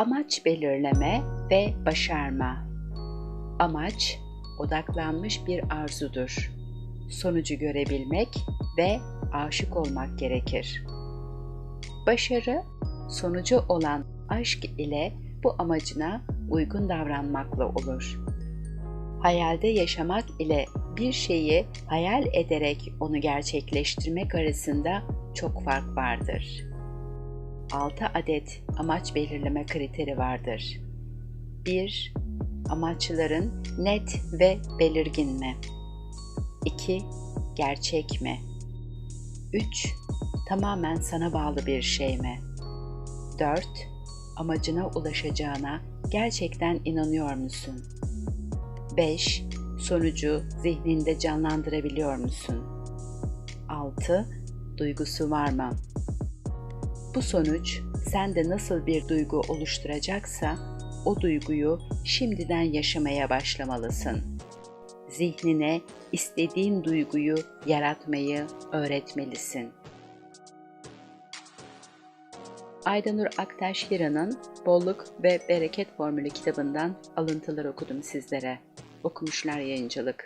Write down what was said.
Amaç belirleme ve başarma. Amaç odaklanmış bir arzudur. Sonucu görebilmek ve aşık olmak gerekir. Başarı, sonucu olan aşk ile bu amacına uygun davranmakla olur. Hayalde yaşamak ile bir şeyi hayal ederek onu gerçekleştirmek arasında çok fark vardır. 6 adet amaç belirleme kriteri vardır. 1. Amaçların net ve belirgin mi? 2. Gerçek mi? 3. Tamamen sana bağlı bir şey mi? 4. Amacına ulaşacağına gerçekten inanıyor musun? 5. Sonucu zihninde canlandırabiliyor musun? 6. Duygusu var mı? Bu sonuç sende nasıl bir duygu oluşturacaksa o duyguyu şimdiden yaşamaya başlamalısın. Zihnine istediğin duyguyu yaratmayı öğretmelisin. Aydanur Aktaş Hira'nın Bolluk ve Bereket Formülü kitabından alıntılar okudum sizlere. Okumuşlar Yayıncılık.